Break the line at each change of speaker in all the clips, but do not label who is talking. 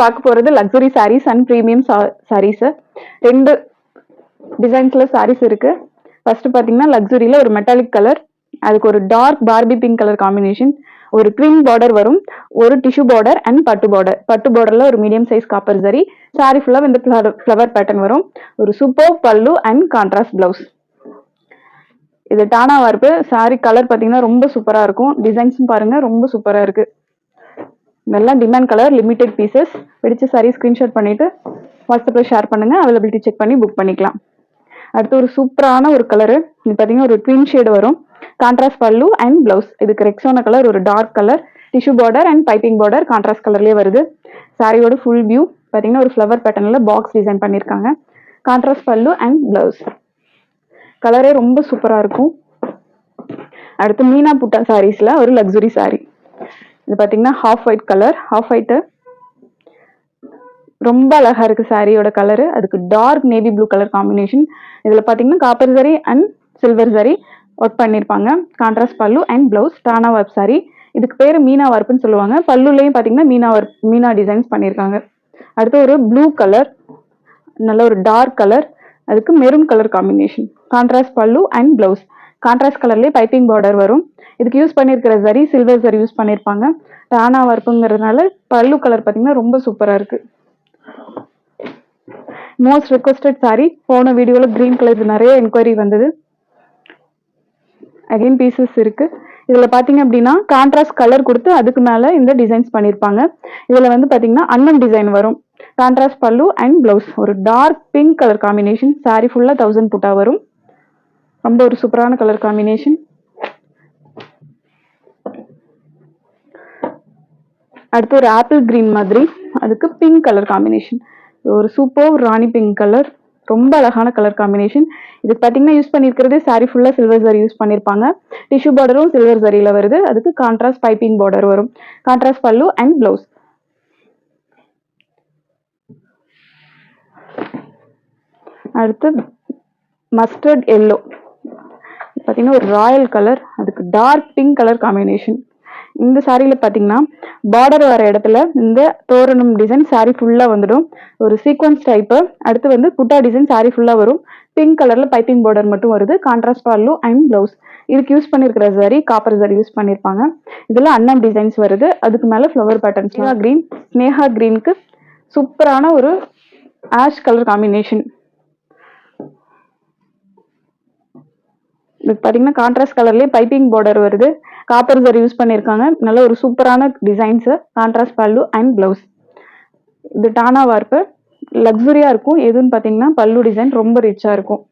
பார்க்க போறது luxury saris and premium saris ரெண்டு டிசைன்ஸ்ல சாரீஸ் இருக்கு. ஃபர்ஸ்ட் பாத்தீங்கன்னா லக்ஸுரியில ஒரு மெட்டாலிக் கலர் அதுக்கு ஒரு dark Barbie pink colour combination ஒரு ட்வின் பார்டர் வரும் ஒரு டிஷ்யூ பார்டர் அண்ட் பட்டு பார்டர் பட்டு பார்டர்ல ஒரு medium size copper zari sari ஃபுல்லா இந்த ஃப்ளவர் பேட்டர்ன் வரும். ஒரு super pallu and contrast blouse இது டானா வார்ப்பு. சாரி கலர் பாத்தீங்கன்னா ரொம்ப சூப்பரா இருக்கும். டிசைன்ஸும் பாருங்க ரொம்ப சூப்பரா இருக்கு. இதெல்லாம் டிமாண்ட் கலர் லிமிடெட் பீசஸ் பிடிச்ச சாரி ஸ்கிரீன்ஷாட் பண்ணிவிட்டு வாட்ஸ்அப்பில் ஷேர் பண்ணுங்கள் அவைலபிலிட்டி செக் பண்ணி புக் பண்ணிக்கலாம். அடுத்து ஒரு சூப்பரான ஒரு கலரு இது பார்த்தீங்கன்னா ஒரு ட்வின் ஷேடு வரும். கான்ட்ராஸ்ட் பல்லு அண்ட் பிளவுஸ் இதுக்கு ரெக்ஸோன கலர் ஒரு dark colour tissue border and piping border contrast கலர்லேயே வருது. சாரியோட ஃபுல் வியூ பார்த்தீங்கன்னா ஒரு ஃப்ளவர் பேட்டர்னில் பாக்ஸ் டிசைன் பண்ணியிருக்காங்க கான்ட்ராஸ்ட் பல்லு அண்ட் பிளவுஸ் கலரே ரொம்ப சூப்பராக இருக்கும். அடுத்து மீனா புட்டா சாரீஸில் ஒரு லக்ஸுரி சாரீ இது பார்த்தீங்கன்னா half white colour half white ரொம்ப அழகா இருக்கு சாரியோட கலரு அதுக்கு dark navy blue colour combination இதில் பார்த்தீங்கன்னா copper zari and silver zari work பண்ணியிருப்பாங்க கான்ட்ராஸ்ட் பல்லு அண்ட் பிளவுஸ் டானா ஒர்க் சாரி இதுக்கு பேர் மீனா ஒர்க்னு சொல்லுவாங்க. பல்லுலேயும் பார்த்தீங்கன்னா மீனா ஒர்க் மீனா டிசைன்ஸ் பண்ணியிருக்காங்க அடுத்து ஒரு ப்ளூ கலர் நல்ல ஒரு டார்க் கலர் அதுக்கு maroon colour combination contrast pallu and blouse contrast கலர்லேயே பைப்பிங் பார்டர் வரும். இதுக்கு யூஸ் பண்ணியிருக்கிற சரி சில்வர் சரி யூஸ் பண்ணியிருப்பாங்க டானா ஒர்க்குங்கிறதுனால பல்லு கலர் பார்த்தீங்கன்னா ரொம்ப சூப்பராக இருக்குது மோஸ்ட் ரிக்வஸ்டட் சாரி போன வீடியோவில் க்ரீன் கலர் நிறைய என்கொயரி வந்தது. அகைன் பீசஸ் இருக்குது இதில் பார்த்தீங்க அப்படின்னா கான்ட்ராஸ்ட் கலர் கொடுத்து அதுக்கு மேலே இந்த டிசைன்ஸ் பண்ணியிருப்பாங்க இதில் வந்து பார்த்தீங்கன்னா அன்னம் டிசைன் வரும். கான்ட்ராஸ்ட் பல்லு அண்ட் ப்ளவுஸ் ஒரு dark pink colour combination sari ஃபுல்லாக தௌசண்ட் புட்டா வரும். ரொம்ப ஒரு சூப்பரான கலர் காம்பினேஷன் அடுத்து ஒரு ஆப்பிள் கிரீன் மாதிரி அதுக்கு பிங்க் கலர் காம்பினேஷன் ஒரு சூப்பர் ராணி பிங்க் கலர் ரொம்ப அழகான கலர் காம்பினேஷன் இதுக்கு பார்த்தீங்கன்னா யூஸ் பண்ணியிருக்கிறது சாரி ஃபுல்லாக சில்வர் சரி யூஸ் பண்ணியிருப்பாங்க டிஷ்யூ பார்டரும் சில்வர் சரியில் வருது. அதுக்கு கான்ட்ராஸ்ட் பைப்பிங் பார்டர் வரும். கான்ட்ராஸ்ட் பல்லு அண்ட் ப்ளவுஸ் அடுத்து மஸ்டர்ட் எல்லோ பார்த்தீங்கன்னா ஒரு ராயல் கலர் அதுக்கு டார்க் பிங்க் கலர் காம்பினேஷன் இந்த சாரியில் பாத்தீங்கன்னா பார்டர் வர இடத்துல இந்த தோரணம் டிசைன் சாரி ஃபுல்லா வந்துடும். ஒரு சீக்வன்ஸ் டைப்பு அடுத்து வந்து புட்டா டிசைன் சாரி ஃபுல்லாக வரும். பிங்க் கலர்ல பைப்பிங் பார்டர் மட்டும் வருது. கான்ட்ராஸ்ட் பால்லு அண்ட் ப்ளவுஸ் இதுக்கு யூஸ் பண்ணிருக்கிற சாரி காப்பர் சாரி யூஸ் பண்ணிருப்பாங்க. இதில் அன்னம் டிசைன்ஸ் வருது. அதுக்கு மேலே ஃப்ளவர் பேட்டர்ன்ஸ் கிரீன் ஸ்னேஹா க்ரீனுக்கு சூப்பரான ஒரு ஆஷ் கலர் காம்பினேஷன் இது பார்த்தீங்கன்னா கான்ட்ராஸ்ட் கலர்லேயே பைப்பிங் பார்டர் வருது. காப்பர் ஜர் யூஸ் பண்ணியிருக்காங்க நல்ல ஒரு சூப்பரான designs contrast pallu and blouse இது டானா வார்ப்பு. லக்ஸுரியாக இருக்கும். எதுன்னு பார்த்தீங்கன்னா பல்லு டிசைன் ரொம்ப ரிச்சாக இருக்கும்.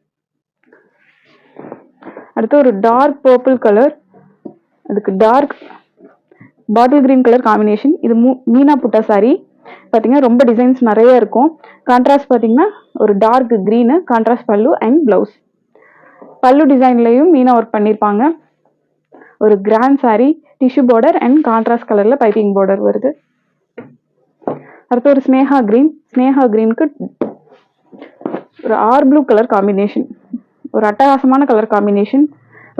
அடுத்து ஒரு டார்க் பர்பிள் கலர் அதுக்கு dark bottle green colour combination இது மூ மீனா புட்டா சாரி பார்த்தீங்கன்னா ரொம்ப டிசைன்ஸ் நிறைய இருக்கும். கான்ட்ராஸ்ட் பார்த்தீங்கன்னா ஒரு dark green contrast pallu and blouse pallu டிசைன்லையும் meena work பண்ணியிருப்பாங்க ஒரு grand sari tissue border and contrast கலரில் பைப்பிங் பார்டர் வருது. அடுத்து ஒரு ஸ்னேகா க்ரீன் ஸ்னேகா கிரீனுக்கு ஒரு ஆர் ப்ளூ கலர் காம்பினேஷன் ஒரு அட்டகாசமான கலர் காம்பினேஷன்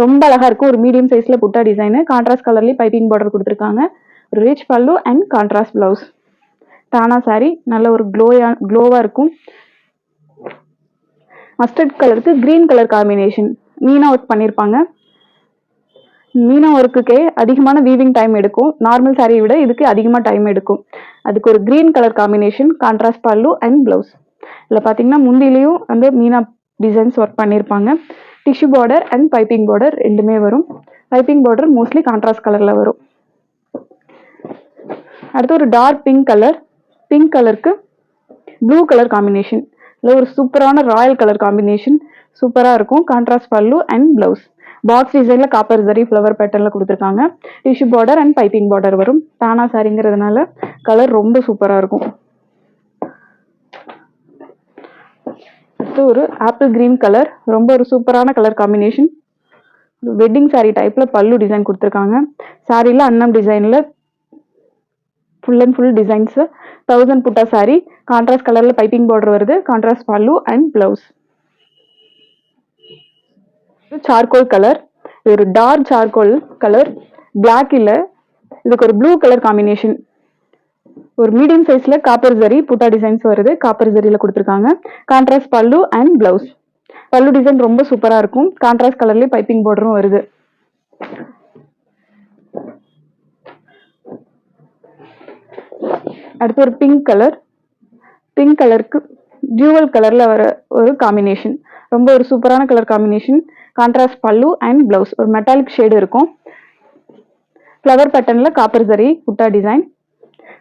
ரொம்ப அழகா இருக்கும். ஒரு மீடியம் சைஸில் புட்டா டிசைனு கான்ட்ராஸ்ட் கலர்லேயும் பைப்பிங் பார்டர் கொடுத்துருக்காங்க. ஒரு rich pallu and contrast blouse டானா சாரி நல்ல ஒரு க்ளோயா க்ளோவாக இருக்கும். மஸ்டர்ட் கலருக்கு green colour combination meena work பண்ணியிருப்பாங்க மீனா ஒர்க்குக்கே அதிகமான வீவிங் டைம் எடுக்கும். நார்மல் சாரியை விட இதுக்கு அதிகமாக டைம் எடுக்கும். அதுக்கு ஒரு green colour combination contrast pallu and blouse இதில் பார்த்தீங்கன்னா முந்திலையும் வந்து மீனா டிசைன்ஸ் ஒர்க் பண்ணியிருப்பாங்க tissue border and piping border ரெண்டுமே வரும். பைப்பிங் பார்டர் மோஸ்ட்லி கான்ட்ராஸ்ட் கலரில் வரும். அடுத்து ஒரு டார்க் பிங்க் கலர் பிங்க் கலருக்கு ப்ளூ கலர் காம்பினேஷன் இல்லை ஒரு சூப்பரான ராயல் கலர் காம்பினேஷன். சூப்பராக இருக்கும். Contrast pallu and blouse box டிசைனில் காப்பர் ஜரி ஃப்ளவர் பேட்டர்னில் கொடுத்துருக்காங்க. Tissue border and piping border வரும். தானா சாரிங்கிறதுனால கலர் ரொம்ப சூப்பராக இருக்கும். அடுத்து ஒரு ஆப்பிள் கிரீன் கலர் ரொம்ப ஒரு சூப்பரான கலர் காம்பினேஷன் வெட்டிங் சாரீ டைப்பில் பல்லு டிசைன் கொடுத்துருக்காங்க. சாரியில் அன்னம் டிசைனில் full and full designs thousand butta sari contrast கலர்ல பைப்பிங் பார்டர் வருது contrast pallu and blouse charcoal colour இது ஒரு டார்க் சார்கோல் கலர் பிளாக் இல்ல இதுக்கு ஒரு ப்ளூ கலர் காம்பினேஷன் ஒரு மீடியம் சைஸ்ல காப்பர் ஜரி புட்டா டிசைன்ஸ் வருது காப்பர் ஜரியில கொடுத்துருக்காங்க. கான்ட்ராஸ்ட் பல்லு அண்ட் பிளவுஸ் பல்லு டிசைன் ரொம்ப சூப்பரா இருக்கும். கான்ட்ராஸ்ட் கலர்லயே பைப்பிங் பார்டரும் வருது. அடுத்து ஒரு பிங்க் கலர் பிங்க் கலருக்கு டியூவல் கலரில் வர ஒரு காம்பினேஷன் ரொம்ப ஒரு சூப்பரான colour combination contrast pallu and blouse ஒரு மெட்டாலிக் ஷேடு இருக்கும். ஃப்ளவர் பட்டனில் copper zari Gutta design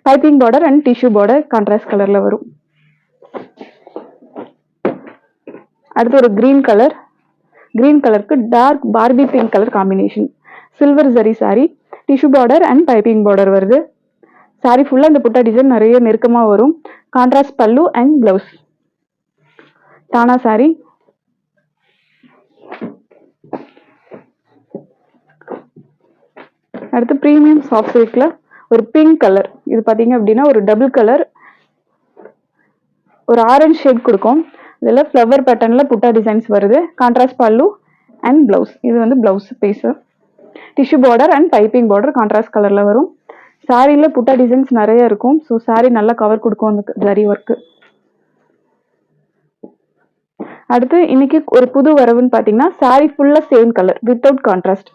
piping border and tissue border contrast கலரில் வரும். அடுத்து ஒரு க்ரீன் கலர் கிரீன் கலருக்கு dark Barbie pink colour combination silver zari sari tissue border and piping border வருது. சாரி ஃபுல்லாக இந்த புட்டா டிசைன் நிறைய நெருக்கமாக வரும். கான்ட்ராஸ்ட் பல்லு அண்ட் பிளவுஸ் தானா சாரி அடுத்து ப்ரீமியம் சாஃப்ட் சில்கில் ஒரு பிங்க் கலர் இது பார்த்தீங்க அப்படின்னா ஒரு டபுள் கலர் ஒரு ஆரஞ்சு ஷேட் கொடுக்கும். இதில் ஃப்ளவர் பேட்டர்னில் புட்டா டிசைன்ஸ் வருது. கான்ட்ராஸ்ட் பல்லு அண்ட் பிளவுஸ் இது வந்து blouse piece tissue border and piping border contrast கலரில் வரும். சாரியில் புட்டா டிசைன்ஸ் நிறைய இருக்கும். ஸோ சாரீ நல்லா கவர் கொடுக்கும் அந்த ஜரி ஒர்க்கு அடுத்து இன்னைக்கு ஒரு புது வரவுன்னு பார்த்தீங்கன்னா சாரி ஃபுல்லாக சேம் கலர் வித்தவுட் கான்ட்ராஸ்ட்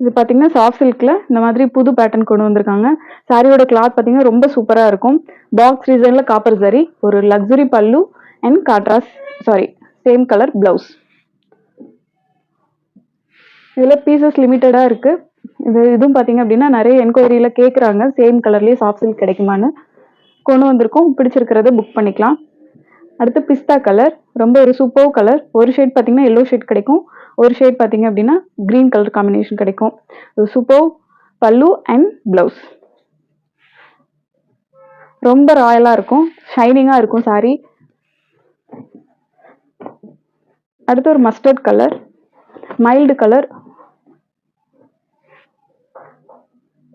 இது பார்த்தீங்கன்னா சாஃப்ட் சில்கில் இந்த மாதிரி புது பேட்டர்ன் கொண்டு வந்திருக்காங்க. சாரியோட கிளாத் பார்த்தீங்கன்னா ரொம்ப சூப்பராக இருக்கும். பாக்ஸ் ரீசனில் காப்பர் சரி ஒரு luxury pallu and contrast sari same colour blouse இதில் பீசஸ் லிமிட்டடாக இருக்குது இது இதுவும் பார்த்தீங்க அப்படின்னா நிறைய என்கொயரியில் கேட்குறாங்க சேம் கலர்லேயே சாஃப்ட் சில்க் கிடைக்குமான்னு. கொண்டு வந்திருக்கோம். பிடிச்சிருக்கிறத புக் பண்ணிக்கலாம். அடுத்து பிஸ்தா கலர் ரொம்ப ஒரு சூப்பர் கலர் ஒரு ஷேட் பார்த்தீங்கன்னா எல்லோ ஷேட் கிடைக்கும். ஒரு ஷேட் பார்த்தீங்க அப்படின்னா கிரீன் கலர் காம்பினேஷன் கிடைக்கும். சூப்பர் பல்லு அண்ட் ப்ளவுஸ் ரொம்ப ராயலாக இருக்கும். ஷைனிங்காக இருக்கும் saree. அடுத்து ஒரு மஸ்டர்ட் கலர் மைல்டு கலர்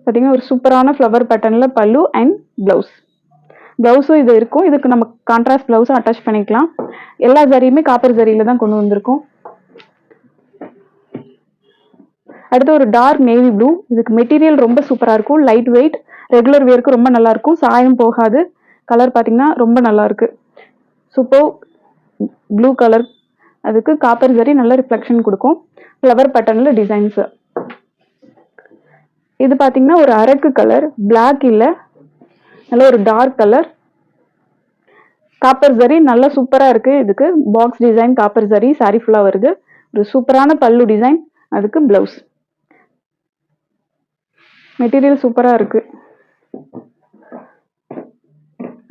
பார்த்தீங்கன்னா ஒரு சூப்பரான ஃப்ளவர் பேட்டர்னில் பல்லு அண்ட் ப்ளவுஸ் ப்ளவுஸும் இது இருக்கும். இதுக்கு நம்ம கான்ட்ராஸ்ட் ப்ளவுஸும் அட்டாச் பண்ணிக்கலாம். எல்லா ஜரியுமே காப்பர் ஜரியில் தான் கொண்டு வந்திருக்கோம். அடுத்து ஒரு டார்க் நேவி ப்ளூ இதுக்கு மெட்டீரியல் ரொம்ப சூப்பராக இருக்கும். லைட் வெயிட் ரெகுலர் வேருக்கு ரொம்ப நல்லாயிருக்கும் சாயம் போகாது. கலர் பார்த்தீங்கன்னா ரொம்ப நல்லாயிருக்கு சூப்பர் ப்ளூ கலர் அதுக்கு காப்பர் ஜரி நல்ல ரிஃப்ளெக்ஷன் கொடுக்கும். ஃப்ளவர் பட்டனில் டிசைன்ஸு இது பார்த்தீங்கன்னா ஒரு அரக்கு கலர் பிளாக் இல்லை நல்ல ஒரு டார்க் கலர் காப்பர் சரி நல்லா சூப்பராக இருக்குது இதுக்கு box design copper zari sari ஃபுல்லாக வருது. ஒரு சூப்பரான பல்லு டிசைன் அதுக்கு பிளவுஸ் மெட்டீரியல் சூப்பராக இருக்கு.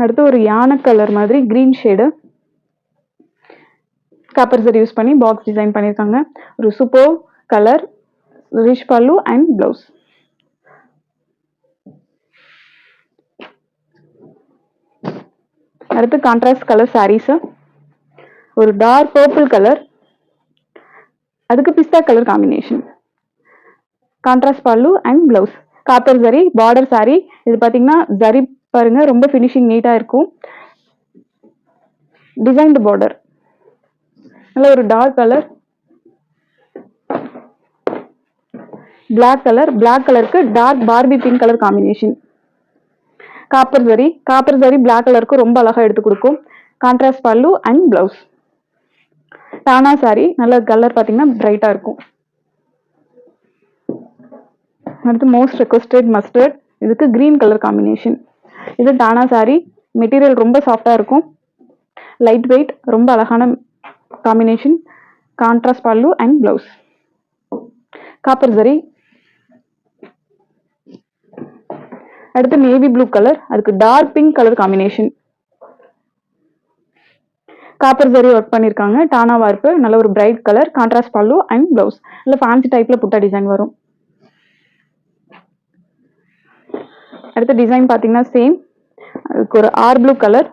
அடுத்து ஒரு யானை கலர் மாதிரி green shade copper zari use பண்ணி பாக்ஸ் டிசைன் பண்ணியிருக்காங்க ஒரு super colour rich pallu and blouse அடுத்து கான்ட்ராஸ்ட் கலர் sarees ஒரு டார்க் பர்பிள் கலர் அதுக்கு பிஸ்தா colour combination contrast pallu and blouse copper zari border sari இது பார்த்தீங்கன்னா ஜரி பாருங்க ரொம்ப ஃபினிஷிங் நீட்டாக இருக்கும். டிசைன்டு பார்டர் நல்ல ஒரு dark colour black colour black கலருக்கு dark Barbie pink colour combination copper zari copper zari black கலருக்கு ரொம்ப அழகா எடுத்து கொடுக்கும் கான்ட்ராஸ்ட் பல்லு அண்ட் பிளவுஸ் டானா சாரி நல்ல கலர் பார்த்தீங்கன்னா பிரைட்டா இருக்கும் அடுத்து மோஸ்ட் ரெக்வஸ்டட் மஸ்டர்ட் இதுக்கு கிரீன் கலர் காம்பினேஷன் இது டானா சாரி மெட்டீரியல் ரொம்ப சாஃப்டா இருக்கும் லைட் வெயிட் ரொம்ப அழகான combination contrast pallu and blouse copper zari அடுத்து நேவி ப்ளூ கலர் அதுக்கு dark pink colour combination copper zari work பண்ணியிருக்காங்க டானா வார்ப்பு நல்ல ஒரு bright colour contrast pallu and blouse இல்லை ஃபேன்சி டைப்ல புட்டா டிசைன் வரும். அடுத்த டிசைன் பார்த்தீங்கன்னா சேம் அதுக்கு ஒரு R blue colour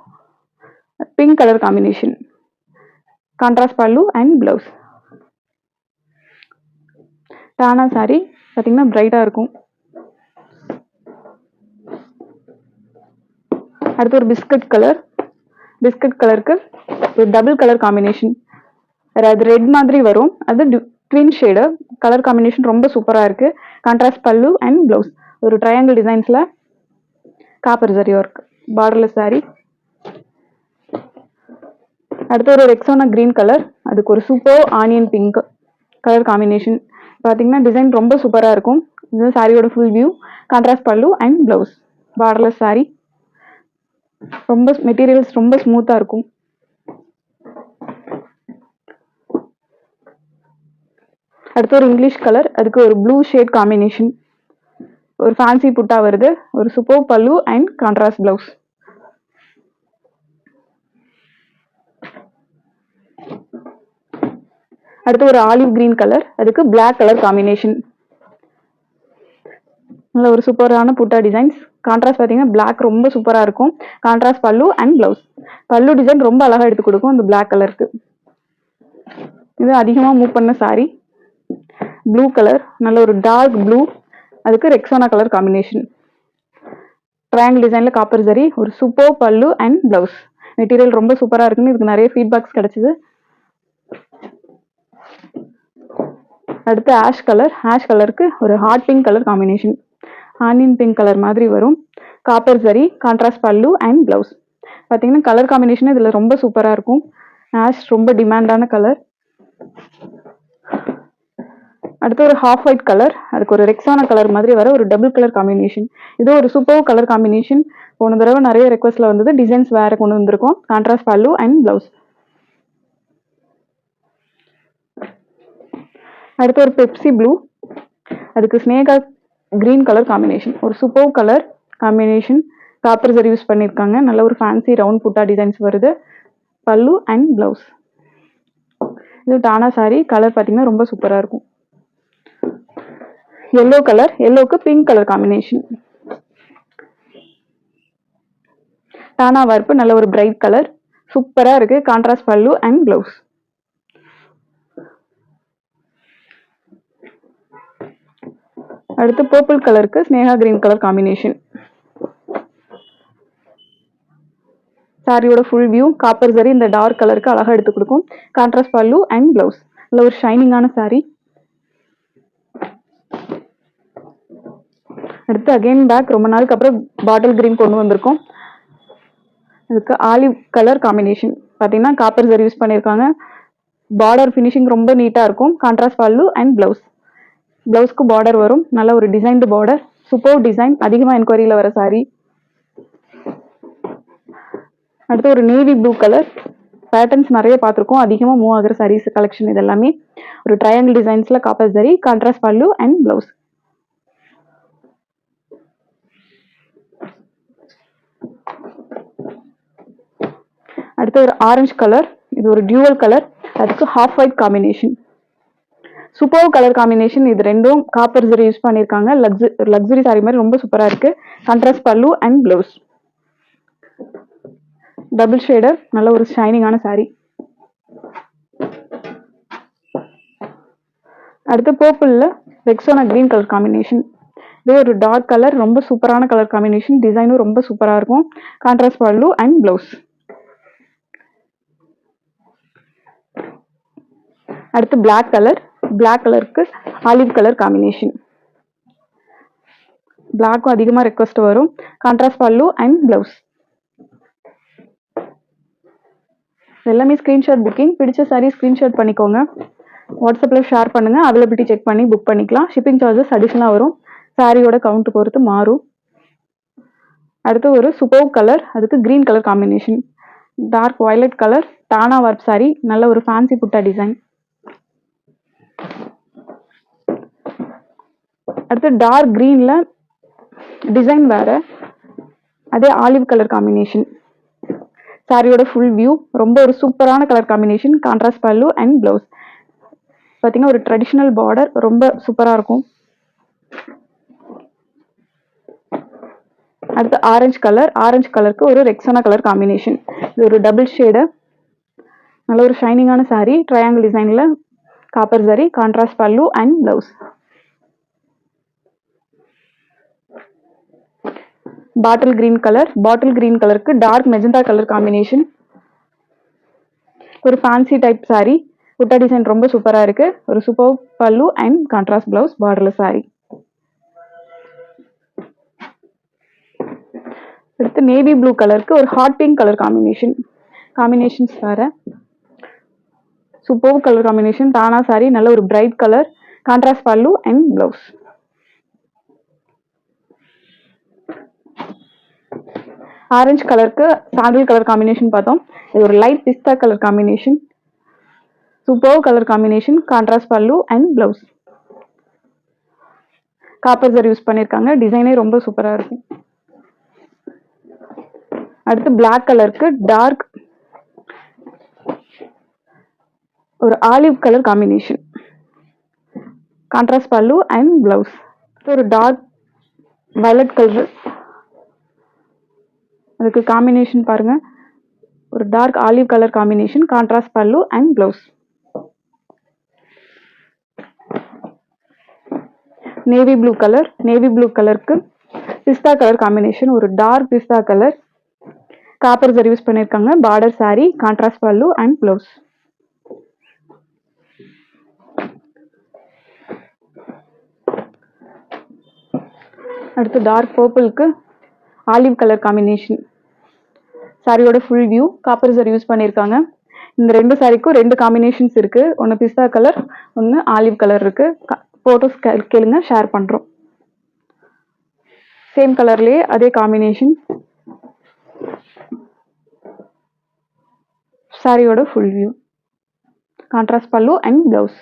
pink colour combination contrast pallu and blouse டானா சாரி பார்த்தீங்கன்னா பிரைட்டாக இருக்கும். அடுத்து ஒரு பிஸ்கட் கலர் பிஸ்கட் கலருக்கு ஒரு டபுள் கலர் காம்பினேஷன் அது ரெட் மாதிரி வரும். அது ட்வின் ஷேடு கலர் காம்பினேஷன் ரொம்ப சூப்பராக இருக்கு. கான்ட்ராஸ்ட் பல்லு அண்ட் ப்ளவுஸ் ஒரு ட்ரையாங்கிள் டிசைன்ஸில் copper zari work borderless sari அடுத்து ஒரு ரெக்ஸோனா கிரீன் கலர் அதுக்கு ஒரு super onion pink colour combination பார்த்தீங்கன்னா டிசைன் ரொம்ப சூப்பராக இருக்கும். இது சாரியோட full view contrast pallu and blouse borderless sari ரொம்ப மெட்டீரியல்ஸ் ரொம்ப ஸ்மூத்தாக இருக்கும். அடுத்து ஒரு இங்கிலீஷ் கலர் அதுக்கு ஒரு ப்ளூ ஷேட் காம்பினேஷன் ஒரு ஃபேன்சி புட்டா வருது ஒரு super pallu and contrast blouse அடுத்து ஒரு ஆலிவ் கிரீன் கலர் அதுக்கு பிளாக் கலர் காம்பினேஷன் நல்ல ஒரு சூப்பரான புட்டா டிசைன்ஸ் கான்ட்ராஸ்ட் பார்த்தீங்கன்னா பிளாக் ரொம்ப சூப்பராக இருக்கும். கான்ட்ராஸ்ட் பல்லு அண்ட் ப்ளவுஸ் பல்லு டிசைன் ரொம்ப அழகாக எடுத்து கொடுக்கும். அந்த பிளாக் கலருக்கு இது அதிகமாக மூவ் பண்ண சாரி ப்ளூ கலர் நல்ல ஒரு டார்க் ப்ளூ அதுக்கு ரெக்ஸோனா கலர் காம்பினேஷன் ட்ரையாங்கிள் டிசைனில் காப்பர் சரி ஒரு super pallu and blouse material ரொம்ப சூப்பராக இருக்குன்னு இதுக்கு நிறைய ஃபீட்பேக்ஸ் கிடச்சிது. அடுத்து ஆஷ் கலர் ஆஷ் கலருக்கு ஒரு hot pink colour combination onion pink colour மாதிரி வரும். Copper zari contrast pallu and blouse பார்த்தீங்கன்னா கலர் காம்பினேஷன் இதில் ரொம்ப சூப்பராக இருக்கும். ஆஷ் ரொம்ப டிமாண்டான கலர் அடுத்து ஒரு ஹாஃப் ஒயிட் கலர் அதுக்கு ஒரு ரெக்ஸான கலர் மாதிரி வர ஒரு டபுள் கலர் காம்பினேஷன் இது ஒரு சூப்பர் கலர் காம்பினேஷன் போன தடவை நிறைய ரெக்வஸ்ட்ல வந்தது டிசைன்ஸ் வேற கொண்டு வந்திருக்கோம். கான்ட்ராஸ்ட் பல்லு அண்ட் ப்ளவுஸ் அடுத்து ஒரு பெப்சி ப்ளூ அதுக்கு ஸ்னேகா கிரீன் கலர் காம்பினேஷன் ஒரு super colour combination copper zari use பண்ணியிருக்காங்க நல்ல ஒரு ஃபேன்சி ரவுண்ட் புட்டா டிசைன்ஸ் வருது. பல்லு அண்ட் ப்ளவுஸ் இது டானா சாரி கலர் பார்த்தீங்கன்னா ரொம்ப சூப்பராக இருக்கும். எல்லோ கலர் எல்லோக்கு பிங்க் கலர் காம்பினேஷன் டானா வார்ப்பு நல்ல ஒரு பிரைட் கலர் சூப்பராக இருக்குது கான்ட்ராஸ்ட் பல்லு அண்ட் ப்ளவுஸ் அடுத்து பர்பிள் கலருக்கு ஸ்னேகா கிரீன் கலர் காம்பினேஷன் சாரியோட ஃபுல் வியூ காப்பர் சரி இந்த டார்க் கலருக்கு அழகாக எடுத்து கொடுக்கும். கான்ட்ராஸ்ட் பல்லு அண்ட் ப்ளவுஸ் நல்ல ஒரு ஷைனிங்கான saree. அடுத்து அகைன் பேக் ரொம்ப நாளுக்கு அப்புறம் பாட்டில் கிரீன் கொண்டு வந்திருக்கோம். அதுக்கு ஆலிவ் கலர் காம்பினேஷன் பார்த்தீங்கன்னா காப்பர் சரி யூஸ் பண்ணியிருக்காங்க. பார்டர் ஃபினிஷிங் ரொம்ப நீட்டாக இருக்கும். கான்ட்ராஸ்ட் பல்லு அண்ட் ப்ளவுஸ் ப்ளவுஸ்க்கு பார்டர் வரும். நல்ல ஒரு டிசைன்டு பார்டர் சூப்பர் டிசைன் அதிகமாக என்கொயரியில் வர சாரி அடுத்து ஒரு நேவி ப்ளூ கலர் பேட்டர்ன்ஸ் நிறைய பார்த்துருக்கோம். அதிகமாக மூவ் ஆகுற சாரீஸ் கலெக்ஷன் இது எல்லாமே ஒரு ட்ரையாங்கிள் டிசைன்ஸில் காப்பர் ஜரி கான்ட்ராஸ்ட் பல்லு அண்ட் ப்ளவுஸ் அடுத்து ஒரு ஆரஞ்சு கலர் இது ஒரு டியூவல் கலர் அதுக்கு half white combination super colour combination இது ரெண்டும் காப்பர் ஜரி யூஸ் பண்ணியிருக்காங்க லக்ஸு லக்ஸுரி சாரி மாதிரி ரொம்ப சூப்பராக இருக்கு. கான்ட்ராஸ்ட் பல்லு அண்ட் ப்ளவுஸ் டபுள் ஷேடர் நல்ல ஒரு ஷைனிங்கான சாரீ அடுத்து பர்பிளில் ரெக்ஸோனா கிரீன் கலர் காம்பினேஷன் இது ஒரு டார்க் கலர் ரொம்ப சூப்பரான கலர் காம்பினேஷன் டிசைனும் ரொம்ப சூப்பராக இருக்கும். கான்ட்ராஸ்ட் பல்லு அண்ட் ப்ளவுஸ் அடுத்து பிளாக் கலர் பிளாக் கலருக்கு ஆலிவ் கலர் காம்பினேஷன் பிளாக்கும் அதிகமாக ரெக்வஸ்ட் வரும். கான்ட்ராஸ்ட் பல்லு அண்ட் ப்ளவுஸ் எல்லாமே ஸ்க்ரீன்ஷாட் புக்கிங் பிடிச்ச சாரீ ஸ்க்ரீன்ஷாட் பண்ணிக்கோங்க. வாட்ஸ்அப்பில் ஷேர் பண்ணுங்கள் அவைலபிலிட்டி செக் பண்ணி புக் பண்ணிக்கலாம். ஷிப்பிங் சார்ஜஸ் அடிஷ்னலாக வரும். சாரியோட கவுண்ட் பொறுத்து மாறும். அடுத்து ஒரு சூப்பர் கலர் அதுக்கு green colour combination dark violet colour டானா வார்ப் சாரி நல்ல ஒரு ஃபேன்சி புட்டா டிசைன் அடுத்து டார்க் கிரீன்ல டிசைன் வேற. அதே ஆலிவ் கலர் காம்பினேஷன் சாரியோட ஃபுல் வியூ ரொம்ப ஒரு சூப்பரான colour combination contrast pallu and blouse பார்த்தீங்கன்னா ஒரு ட்ரெடிஷ்னல் பார்டர் ரொம்ப சூப்பராக இருக்கும். அடுத்து ஆரஞ்சு கலர் ஆரஞ்சு கலருக்கு ஒரு ரெக்ஸானா கலர் காம்பினேஷன் இது ஒரு டபுள் ஷேடு நல்ல ஒரு ஷைனிங்கான சாரீ ட்ரையாங்கிள் டிசைனில் copper zari contrast pallu and blouse bottle green colour bottle green கலருக்கு டார்க் மெஜந்தா கலர் காம்பினேஷன் ஒரு ஃபேன்சி டைப் saree. குட்டா டிசைன் ரொம்ப சூப்பராக இருக்கு. ஒரு super pallu and contrast blouse பார்டர்ல saree. அடுத்து நேவி ப்ளூ கலருக்கு ஒரு hot pink colour combination combinations வேறு. சூப்பர் கலர் காம்பினேஷன் தானா சாரி நல்ல ஒரு bright colour contrast pallu and blouse orange கலருக்கு சாண்டல் கலர் காம்பினேஷன் பார்த்தோம். இது ஒரு light pista colour combination super colour combination contrast pallu and blouse copper zari use பண்ணியிருக்காங்க டிசைனே ரொம்ப சூப்பராக இருக்கும். அடுத்து பிளாக் கலருக்கு டார்க் ஒரு olive colour combination contrast pallu and blouse ஒரு டார்க் வயலட் கலர் அதுக்கு காம்பினேஷன் பாருங்க. ஒரு dark olive colour combination contrast pallu and blouse navy blue colour navy blue கலருக்கு பிஸ்தா கலர் காம்பினேஷன் ஒரு dark pista colour copper use பண்ணியிருக்காங்க border sari contrast pallu and blouse அடுத்து dark பர்பிளுக்கு olive colour combination சாரியோட full view copper sir use பண்ணியிருக்காங்க. இந்த ரெண்டு சாரிக்கும் ரெண்டு காம்பினேஷன்ஸ் இருக்குது ஒன்று பிஸ்தா கலர் ஒன்று ஆலிவ் கலர் இருக்குது ஃபோட்டோஸ் கேளுங்க ஷேர் பண்ணுறோம் சேம் கலர்லேயே அதே காம்பினேஷன் சாரியோட full view contrast pallu and blouse